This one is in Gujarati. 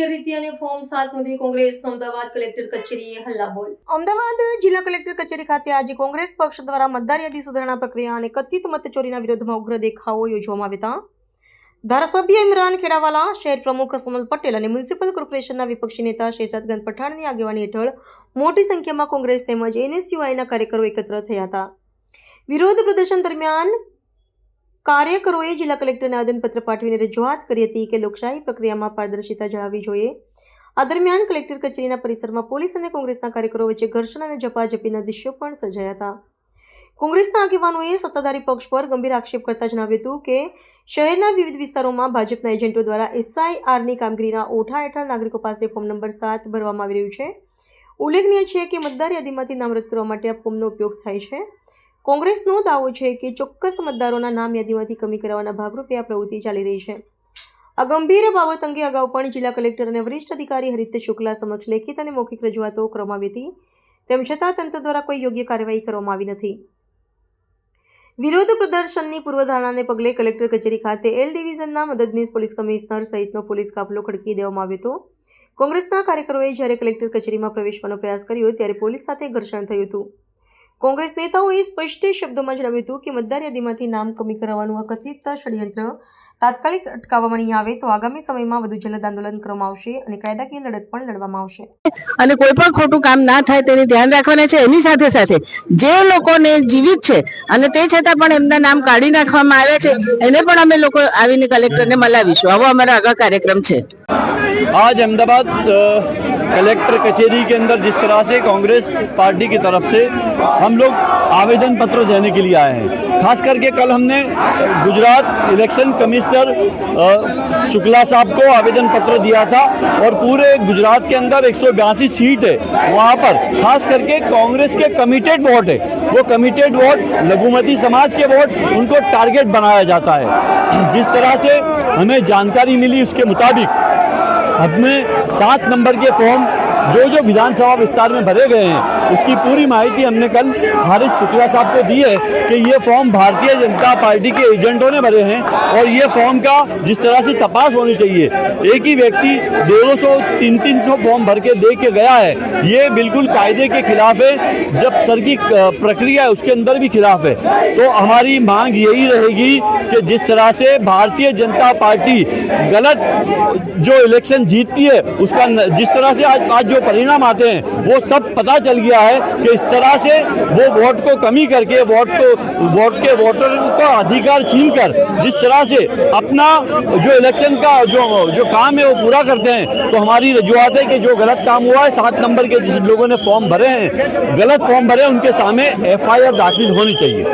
માહિતી અને ફોર્મ સાત મુદ્દે કોંગ્રેસ અમદાવાદ કલેક્ટર કચેરીએ હલ્લાબોલ અમદાવાદ જિલ્લા કલેક્ટર કચેરી ખાતે આજે કોંગ્રેસ પક્ષ દ્વારા મતદાર યાદી સુધારણા પ્રક્રિયા અને કથિત મતચોરીના વિરોધમાં ઉગ્ર દેખાવો યોજવામાં આવ્યા હતા. ધારાસભ્ય ઇમરાન ખેડાવાલા, શહેર પ્રમુખ સોનલ પટેલ અને મ્યુનિસિપલ કોર્પોરેશનના વિપક્ષી નેતા શેજાદગન પઠાણની આગેવાની હેઠળ મોટી સંખ્યામાં કોંગ્રેસ તેમજ એનએસયુઆઈના કાર્યકરો એકત્ર થયા હતા. વિરોધ પ્રદર્શન દરમિયાન કાર્યકરોએ જિલ્લા કલેક્ટરને આવેદનપત્ર પાઠવીને રજૂઆત કરી હતી કે લોકશાહી પ્રક્રિયામાં પારદર્શિતા જાળવવી જોઈએ. આ દરમિયાન કલેક્ટર કચેરીના પરિસરમાં પોલીસ અને કોંગ્રેસના કાર્યકરો વચ્ચે ઘર્ષણ અને ઝપાઝપીના દ્રશ્યો પણ સર્જાયા હતા. કોંગ્રેસના આગેવાનોએ સત્તાધારી પક્ષ પર ગંભીર આક્ષેપ કરતા જણાવ્યું હતું કે, શહેરના વિવિધ વિસ્તારોમાં ભાજપના એજન્ટો દ્વારા એસઆઈઆરની કામગીરીના ઓઠા હેઠળ નાગરિકો પાસે ફોર્મ નંબર સાત ભરવામાં આવી રહ્યું છે. ઉલ્લેખનીય છે કે મતદાર યાદીમાંથી નામ રદ કરવા માટે આ ફોર્મનો ઉપયોગ થાય છે. કોંગ્રેસનો દાવો છે કે ચોક્કસ મતદારોના નામ યાદીમાંથી કમી કરવાના ભાગરૂપે આ પ્રવૃત્તિ ચાલી રહી છે. આ ગંભીર બાબત અંગે અગાઉ પણ જિલ્લા કલેક્ટર અને વરિષ્ઠ અધિકારી હરિત શુક્લા સમક્ષ લેખિત અને મૌખિક રજૂઆતો કરવામાં આવી હતી. તેમ છતાં તંત્ર દ્વારા કોઈ યોગ્ય કાર્યવાહી કરવામાં આવી નથી. વિરોધ પ્રદર્શનની પૂર્વધારણાને પગલે કલેક્ટર કચેરી ખાતે એલ ડિવિઝનના મદદનીશ પોલીસ કમિશનર સહિતનો પોલીસ કાફલો ખડકી દેવામાં આવ્યો હતો. કોંગ્રેસના કાર્યકરોએ જ્યારે કલેક્ટર કચેરીમાં પ્રવેશવાનો પ્રયાસ કર્યો ત્યારે પોલીસ સાથે ઘર્ષણ થયું હતું. કોંગ્રેસ નેતાઓએ સ્પષ્ટ શબ્દોમાં જણાવ્યું હતું કે મતદાર યાદીમાંથી નામ કમી કરવાનું આ કથિત ષડયંત્ર તાત્કાલિક અટકાવવામાં નહીં આવે તો આગામી સમયમાં વધુ જલદ આંદોલન કરવામાં આવશે અને કાયદાકીય લડત પણ લડવામાં આવશે અને કોઈ પણ ખોટું કામ ના થાય તેની ધ્યાન રાખવાના છે એની સાથે સાથે જે લોકોને જીવિત છે અને તે છતાં પણ એમના નામ કાઢી નાખવામાં આવ્યા છે એને પણ અમે લોકો આવીને કલેક્ટરને મલાવીશું આવો અમારો આગળ કાર્યક્રમ છે आज अहमदाबाद अ, कलेक्टर कचेरी के अंदर जिस तरह से कांग्रेस पार्टी की तरफ से हम लोग आवेदन पत्र देने के लिए आए हैं। खास करके कल हमने गुजरात इलेक्शन कमिश्नर शुक्ला साहब को आवेदन पत्र दिया था और पूरे गुजरात के अंदर एक सौ बयासी सीट है वहाँ पर। खास करके कांग्रेस के कमिटेड वोट है। वो कमिटेड वोट लघुमती समाज के वोट उनको टारगेट बनाया जाता है। जिस तरह से हमें जानकारी मिली उसके मुताबिक, हमने सात नंबर के फॉर्म जो जो विधानसभा विस्तार में भरे गए हैं, उसकी पूरी माहिती हमने कल हरीश शुक्ला साहब को दी है कि ये फॉर्म भारतीय जनता पार्टी के एजेंटों ने भरे हैं और ये फॉर्म का जिस तरह से तपास होनी चाहिए, एक ही व्यक्ति दो सौ, तीन तीन सौ फॉर्म भर के दे के गया है। ये बिल्कुल कायदे के खिलाफ है, जब सर की प्रक्रिया है, उसके अंदर भी खिलाफ है। तो हमारी मांग यही रहेगी कि जिस तरह से भारतीय जनता पार्टी गलत जो इलेक्शन जीतती है, उसका जिस तरह से आज आज जो परिणाम आते हैं, वो सब पता चल गया है कि इस तरह से वो वोट को कमी करके, वोट को, वोट के वोटर का अधिकार छीन कर, जिस तरह से अपना जो इलेक्शन का जो जो काम है वो पूरा करते हैं तो हमारी रजूआत है कि जो गलत काम हुआ है, सात नंबर के जिस लोगों ने फॉर्म भरे हैं, गलत फॉर्म भरे उनके सामने एफआईआर दाखिल होनी चाहिए।